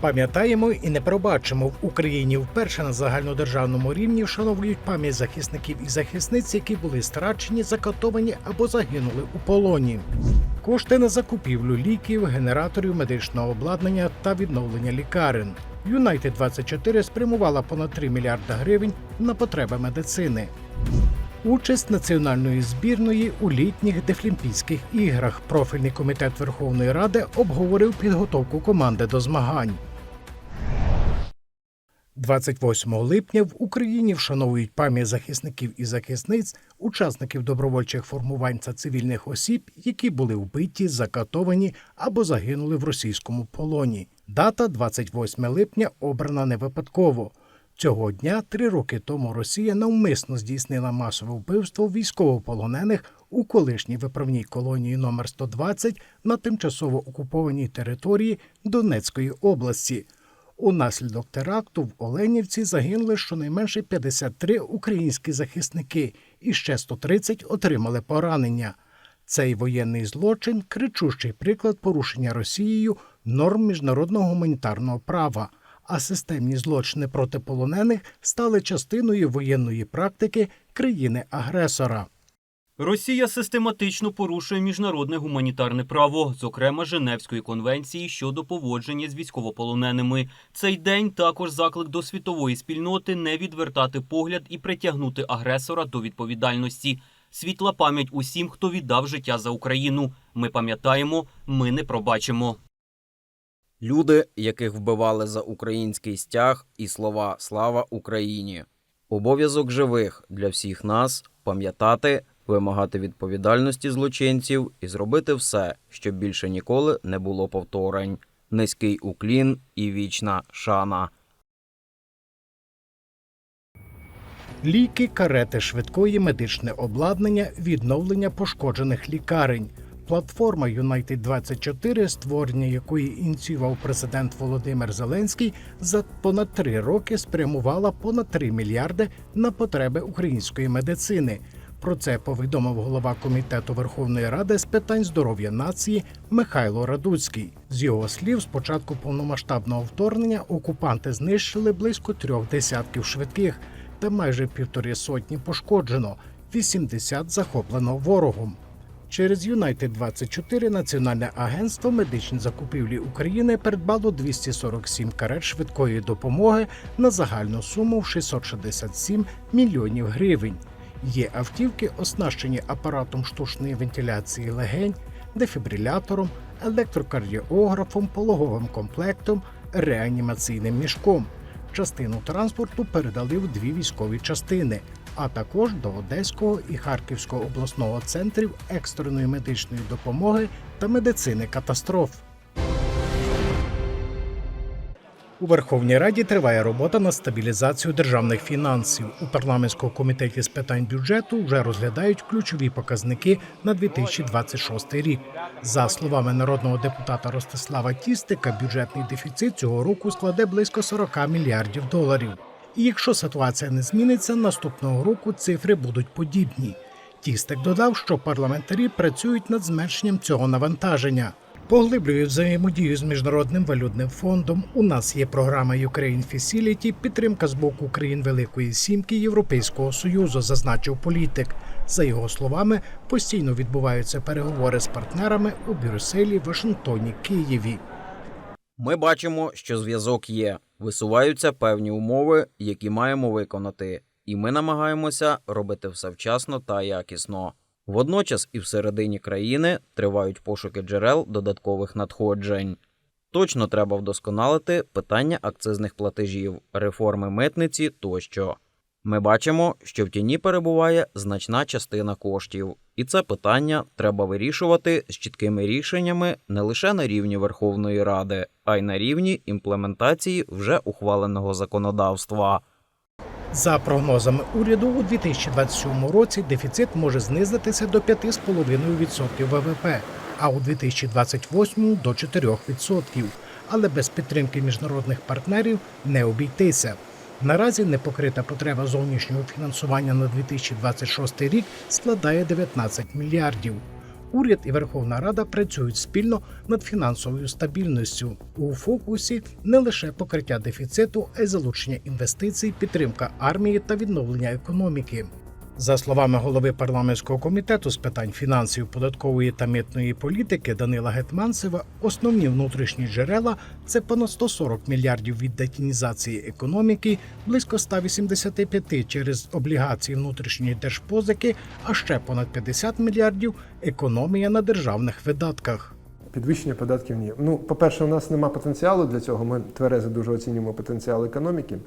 Пам'ятаємо і не пробачимо в Україні вперше на загальнодержавному рівні вшановують пам'ять захисників і захисниць, які були страчені, закатовані або загинули у полоні. Кошти на закупівлю ліків, генераторів медичного обладнання та відновлення лікарень. Юнайтед 24 спрямувала понад 3 мільярда гривень на потреби медицини. Участь національної збірної у літніх Дефлімпійських іграх. Профільний комітет Верховної Ради обговорив підготовку команди до змагань. 28 липня в Україні вшановують пам'ять захисників і захисниць, учасників добровольчих формувань та цивільних осіб, які були вбиті, закатовані або загинули в російському полоні. Дата 28 липня обрана не випадково. Цього дня, три роки тому, Росія навмисно здійснила масове вбивство військовополонених у колишній виправній колонії номер 120 на тимчасово окупованій території Донецької області. Унаслідок теракту в Оленівці загинули щонайменше 53 українські захисники і ще 130 отримали поранення. Цей воєнний злочин кричущий приклад порушення Росією норм міжнародного гуманітарного права, а системні злочини проти полонених стали частиною воєнної практики країни-агресора. Росія систематично порушує міжнародне гуманітарне право, зокрема Женевської конвенції щодо поводження з військовополоненими. Цей день також заклик до світової спільноти не відвертати погляд і притягнути агресора до відповідальності. Світла пам'ять усім, хто віддав життя за Україну. Ми пам'ятаємо, ми не пробачимо. Люди, яких вбивали за український стяг і слова Слава Україні. Обов'язок живих для всіх нас пам'ятати, вимагати відповідальності злочинців і зробити все, щоб більше ніколи не було повторень. Низький уклін і вічна шана. Ліки, карети швидкої, медичне обладнання, відновлення пошкоджених лікарень. Платформа United 24 створення якої ініціював президент Володимир Зеленський, за понад три роки спрямувала понад 3 мільярди на потреби української медицини. Про це повідомив голова комітету Верховної Ради з питань здоров'я нації Михайло Радуцький. З його слів, з початку повномасштабного вторгнення окупанти знищили близько трьох десятків швидких та майже півтори сотні пошкоджено, 80 захоплено ворогом. Через United 24 Національне агентство медичні закупівлі України придбало 247 карет швидкої допомоги на загальну суму в 667 мільйонів гривень. Є автівки, оснащені апаратом штучної вентиляції легень, дефібрилятором, електрокардіографом, пологовим комплектом, реанімаційним мішком. Частину транспорту передали в дві військові частини, а також до Одеського і Харківського обласного центрів екстреної медичної допомоги та медицини катастроф. У Верховній Раді триває робота над стабілізацією державних фінансів. У парламентському комітеті з питань бюджету вже розглядають ключові показники на 2026 рік. За словами народного депутата Ростислава Тістика, бюджетний дефіцит цього року складе близько 40 мільярдів доларів. І якщо ситуація не зміниться, наступного року цифри будуть подібні. Тістик додав, що парламентарі працюють над зменшенням цього навантаження. Поглиблюють взаємодію з міжнародним валютним фондом. У нас є програма Ukraine Facility, підтримка з боку країн Великої Сімки Європейського Союзу, зазначив політик. За його словами, постійно відбуваються переговори з партнерами у Брюсселі, Вашингтоні, Києві. Ми бачимо, що зв'язок є, висуваються певні умови, які маємо виконати, і ми намагаємося робити все вчасно та якісно. Водночас і всередині країни тривають пошуки джерел додаткових надходжень. Точно треба вдосконалити питання акцизних платежів, реформи митниці тощо. Ми бачимо, що в тіні перебуває значна частина коштів, і це питання треба вирішувати з чіткими рішеннями не лише на рівні Верховної Ради, а й на рівні імплементації вже ухваленого законодавства. За прогнозами уряду, у 2027 році дефіцит може знизитися до 5,5% ВВП, а у 2028 до 4%. Але без підтримки міжнародних партнерів не обійтися. Наразі непокрита потреба зовнішнього фінансування на 2026 рік складає 19 мільярдів. Уряд і Верховна Рада працюють спільно над фінансовою стабільністю. У фокусі не лише покриття дефіциту, а й залучення інвестицій, підтримка армії та відновлення економіки. За словами голови парламентського комітету з питань фінансів, податкової та митної політики Данила Гетманцева, основні внутрішні джерела це понад 140 мільярдів від детінізації економіки, близько 185 через облігації внутрішньої держпозики, а ще понад 50 мільярдів економія на державних видатках. Підвищення податків ні. Ну, по-перше, у нас нема потенціалу для цього. Ми тверезо дуже оцінюємо потенціал економіки.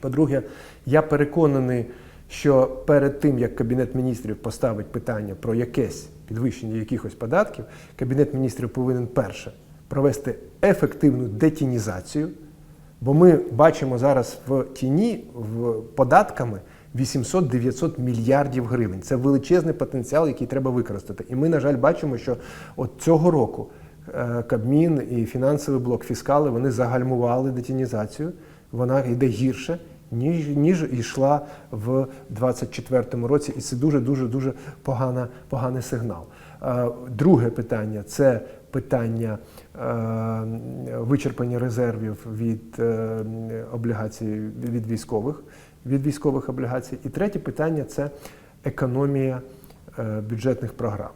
По-друге, я переконаний, що перед тим, як Кабінет міністрів поставить питання про якесь підвищення якихось податків, Кабінет міністрів повинен перше провести ефективну детінізацію, бо ми бачимо зараз в тіні в податками 800-900 мільярдів гривень. Це величезний потенціал, який треба використати. І ми, на жаль, бачимо, що от цього року е, Кабмін і фінансовий блок фіскали вони загальмували детінізацію. Вона йде гірше, ніж, ніж йшла в 24-му році, і це дуже дуже дуже погана, поганий сигнал. Е, Друге питання це питання е, вичерпання резервів від е, облігацій від військових, від військових облігацій. І третє питання це економія бюджетних програм.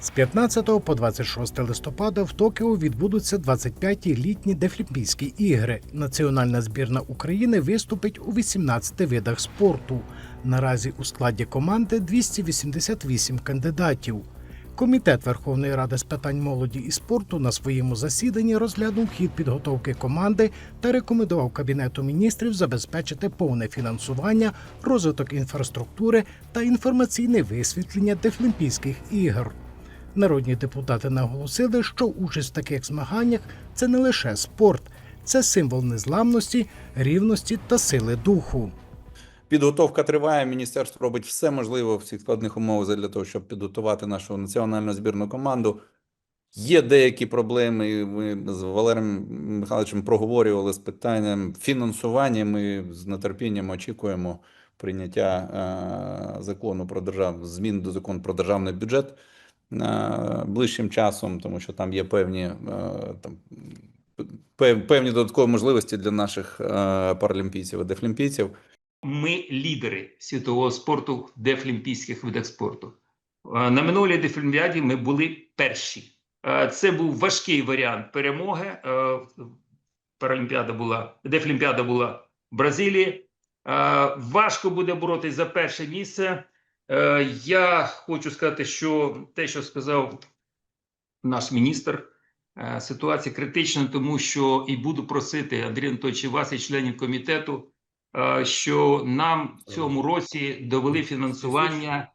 З 15 по 26 листопада в Токіо відбудуться 25-ті літні Дефлімпійські ігри. Національна збірна України виступить у 18 видах спорту. Наразі у складі команди 288 кандидатів. Комітет Верховної Ради з питань молоді і спорту на своєму засіданні розглянув хід підготовки команди та рекомендував Кабінету міністрів забезпечити повне фінансування, розвиток інфраструктури та інформаційне висвітлення Дефлімпійських ігор. Народні депутати наголосили, що участь в таких змаганнях це не лише спорт, це символ незламності, рівності та сили духу. Підготовка триває. Міністерство робить все можливе в цих складних умовах для того, щоб підготувати нашу національну збірну команду. Є деякі проблеми. Ми з Валерієм Михайловичем проговорювали з питанням фінансування. Ми з нетерпінням очікуємо прийняття е, закону про держав... змін до закону про державний бюджет ближчим часом, тому що там є певні е, там. Певні додаткові можливості для наших е, паралімпійців і дефлімпійців. Ми лідери світового спорту в дефлімпійських видах спорту. Е, На минулій дефлімпіаді ми були перші. Е, Це був важкий варіант перемоги. Е, Паралімпіада була, дефлімпіада була в Бразилії. Е, Важко буде боротись за перше місце. Е, Я хочу сказати, що те, що сказав наш міністр, е, ситуація критична, тому що і буду просити Андрій Анатольович вас і членів комітету е, що нам в цьому році довели фінансування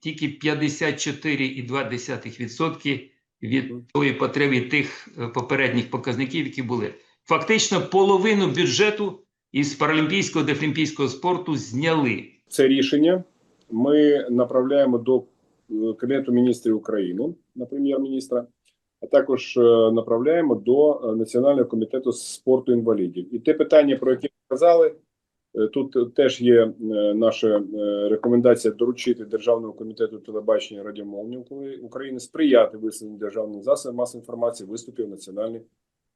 тільки 54,2% від тої потреби тих попередніх показників, які були. Фактично половину бюджету із паралімпійського дефлімпійського спорту зняли. Це рішення ми направляємо до е, Кабінету міністрів України на прем'єр-міністра, а також е, направляємо до е, Національного комітету спорту інвалідів. І те питання, про яке ви казали, тут теж є наша рекомендація доручити Державному комітету телебачення і радіомовлення України сприяти висуненню державних засобів масової інформації виступів національної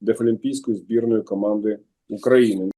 дефлімпійської збірної команди України.